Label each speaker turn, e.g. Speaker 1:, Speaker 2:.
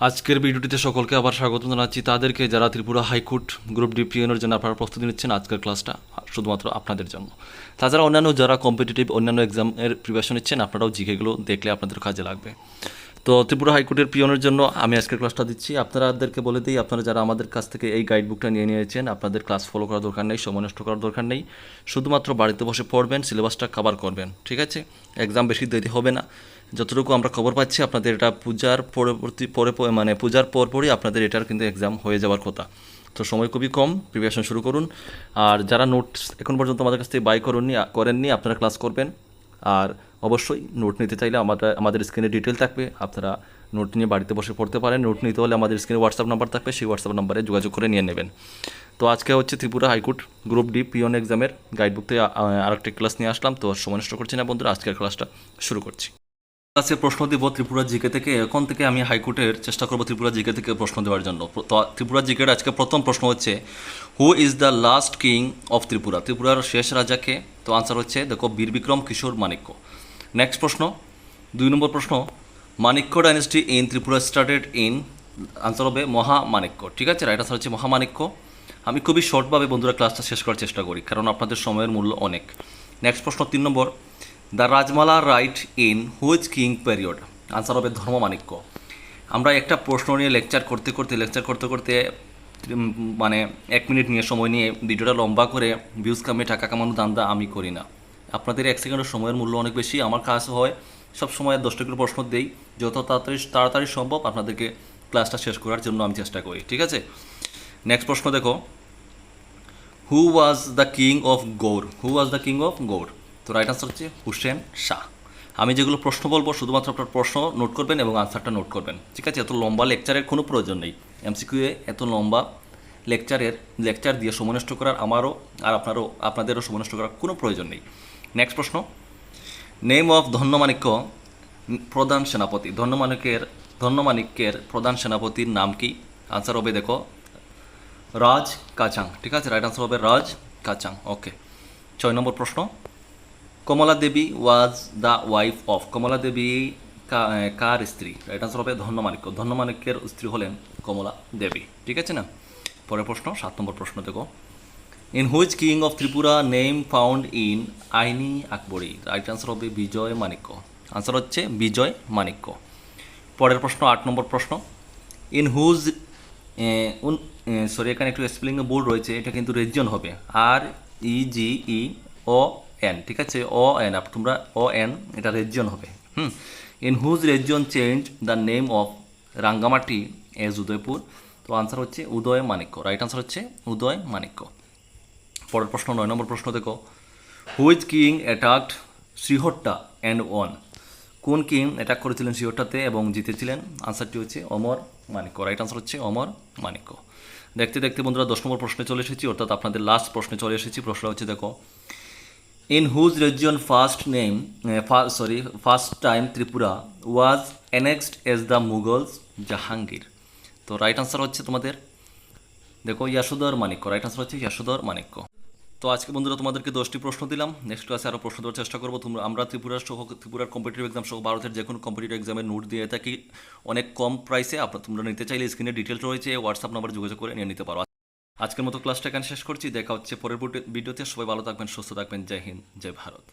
Speaker 1: আজকের ভিডিওটিতে সকলকে আবার স্বাগত জানাচ্ছি। তাদেরকে যারা ত্রিপুরা হাইকোর্ট গ্রুপ ডি জন্য আপনারা প্রস্তুতি নিচ্ছেন, আজকের ক্লাসটা শুধুমাত্র আপনাদের জন্য। তাছাড়া অন্যান্য, যারা কম্পিটিটিভ অন্যান্য এক্সামের প্রিপারেশন নিচ্ছেন, আপনারাও জিকেগুলো দেখলে আপনাদের কাজে লাগবে। তো ত্রিপুরা হাইকোর্টের পিয়নের জন্য আমি আজকের ক্লাসটা দিচ্ছি। আপনাদেরকে বলে দিই, আপনারা যারা আমাদের কাছ থেকে এই গাইড বুকটা নিয়ে নিয়েছেন, আপনাদের ক্লাস ফলো করার দরকার নেই সময় নষ্ট করার দরকার নেই। শুধুমাত্র বাড়িতে বসে পড়বেন, সিলেবাসটা কভার করবেন, ঠিক আছে? এক্সাম বেশি দেরি হবে না। যতটুকু আমরা খবর পাচ্ছি, আপনাদের এটা পূজার পরবর্তী পরে পরে মানে পূজার পরপরই আপনাদের এটার কিন্তু এক্সাম হয়ে যাওয়ার কথা। তো সময় খুবই কম প্রিপারেশন শুরু করুন। আর যারা নোটস এখন পর্যন্ত আমাদের কাছ থেকে বাই করেননি করেননি, আপনারা ক্লাস করবেন। আর অবশ্যই নোট নিতে চাইলে আমাদের আমাদের স্ক্রিনে ডিটেল থাকবে। আপনারা নোট নিয়ে বাড়িতে বসে পড়তে পারেন। নোট নিতে হলে আমাদের স্ক্রিনে হোয়াটসঅ্যাপ নাম্বার থাকবে। সেই হোয়াটসঅ্যাপ নাম্বারে যোগাযোগ করে নিয়ে নেবেন। তো আজকে হচ্ছে Tripura high court group D peon এক্সামের গাইডবুক থেকে আরেকটি ক্লাস নিয়ে আসলাম। তো সময় নষ্ট করছি না বন্ধুরা, আজকের ক্লাসটা শুরু করছি। কাছে প্রশ্ন দিব ত্রিপুরা জিকে থেকে। এখন থেকে আমি হাইকোর্টের চেষ্টা করব ত্রিপুরা জিকে থেকে প্রশ্ন দেওয়ার জন্য। তো ত্রিপুরা জিকের আজকে প্রথম প্রশ্ন হচ্ছে who is the last king of Tripura? ত্রিপুরার শেষ রাজাকে তো আনসার হচ্ছে, দেখো বীর বিক্রম কিশোর মাণিক্য। নেক্সট প্রশ্ন, দুই নম্বর প্রশ্ন, Manikya dynasty in Tripura started in answer হবে মহামাণিক্য। ঠিক আছে রাইট আনসার হচ্ছে মহামাণিক্য। আমি খুবই শর্টভাবে বন্ধুরা ক্লাসটা শেষ করার চেষ্টা করি, কারণ আপনাদের সময়ের মূল্য অনেক। নেক্সট প্রশ্ন তিন নম্বর the Rajmala write in which king period answer হবে ধর্মমাণিক্য। আমরা একটা প্রশ্ন নিয়ে লেকচার করতে করতে লেকচার করতে করতে মানে এক মিনিট নিয়ে, সময় নিয়ে, ভিডিওটা লম্বা করে ভিউজ কামিয়ে, টাকা কামানো দান্দা আমি করি না। আপনাদের এক সেকেন্ডের সময়ের মূল্য অনেক বেশি, আমার কাজ হয় সব সময় দশটা করে প্রশ্ন দেই, যত তাড়াতাড়ি তাড়াতাড়ি সম্ভব আপনাদেরকে ক্লাসটা শেষ করার জন্য আমি চেষ্টা করি, ঠিক আছে? নেক্সট প্রশ্ন দেখো। Who was the king of Gaur who was the king of Gaur তো রাইট আনসার হচ্ছে হুসেন শাহ। আমি যেগুলো প্রশ্ন বলব, শুধুমাত্র আপনার প্রশ্ন নোট করবেন এবং আনসারটা নোট করবেন, ঠিক আছে? এত লম্বা লেকচারের কোনো প্রয়োজন নেই। এমসিকিউ এ এত লম্বা লেকচারের লেকচার দিয়ে সমনষ্ট করার আমারও আর আপনারও, আপনাদেরও সমনষ্ট করার কোনো প্রয়োজন নেই। নেক্সট প্রশ্ন. নেম অফ ধন্যমাণিক্য প্রধান সেনাপতি। ধন্যমাণিক্যের ধন্যমাণিক্যের প্রধান সেনাপতির নাম কি? আনসার হবে দেখো, রাজ কাচাং। ঠিক আছে? রাইট আনসার হবে রাজ কাচাং। ওকে ছয় নম্বর প্রশ্ন। Kamala Devi was the wife of Kamala Devi কার স্ত্রী? রাইট আনসার হবে ধন্যমাণিক্য। ধন্যমাণিক্যের স্ত্রী হলেন কমলা দেবী। ঠিক আছে না? পরের প্রশ্ন, সাত নম্বর প্রশ্ন দেখো। In which king of Tripura name found in Ain-i Akbari right answer হবে বিজয় মানিক্য আনসার হচ্ছে বিজয় মানিক্য পরের প্রশ্ন, আট নম্বর প্রশ্ন। ইন হুজ সরি এখানে একটু স্পেলিংয়ে বোর্ড রয়েছে, এটা কিন্তু রেজিয়ন হবে। আর ই জি ই ও এন ঠিক আছে? ও এন তোমরা ও এন এটা রেজিয়ন হবে। হুম। In whose region change the name of Rangamati as Udaipur তো আনসার হচ্ছে উদয় মানিক্য রাইট আনসার হচ্ছে উদয় মাণিক্য। পরের প্রশ্ন নয়, নম্বর প্রশ্ন দেখো। Which king attacked Srihatta and one কোন কিং অ্যাটাক করেছিলেন শ্রীহট্টাতে এবং জিতেছিলেন? আনসারটি হচ্ছে অমর মানিক্য রাইট আনসার হচ্ছে অমর মানিক্য দেখতে দেখতে বন্ধুরা, দশ নম্বর প্রশ্নে চলে এসেছি, অর্থাৎ আপনাদের লাস্ট প্রশ্নে চলে এসেছি। প্রশ্ন হচ্ছে দেখো in whose region first name sorry first time Tripura was annexed as the Mughals Jahangir তো রাইট আনসার হচ্ছে তোমাদের, দেখো ইয়াসুদর মানিক্য রাইট আনসার হচ্ছে ইয়াসুদর মানিক্য তো আজকে বন্ধুরা তোমাদেরকে দশটি প্রশ্ন দিলাম। নেক্সট ক্লাসে আরও প্রশ্ন দেওয়ার চেষ্টা করব। তোমরা আমরা ত্রিপুরার সহ ত্রিপুরার কম্পিটিটিভ এক্সাম সহ ভারতের যে কোনো কম্পিটিটিভ এক্সামের নোট দিয়ে থাকি। অনেক কম প্রাইসে আপনার তোমরা নিতে চাইলে স্ক্রিনে ডিটেলস রয়েছে হোয়াটসঅ্যাপ নাম্বার যোগাযোগ করে নিয়ে নিতে পারো। আজকের মতো ক্লাসটা এখানে শেষ করছি। দেখা হচ্ছে পরের ভিডিওতে সবাই ভালো থাকবেন, সুস্থ থাকবেন। জয় হিন্দ, জয় ভারত।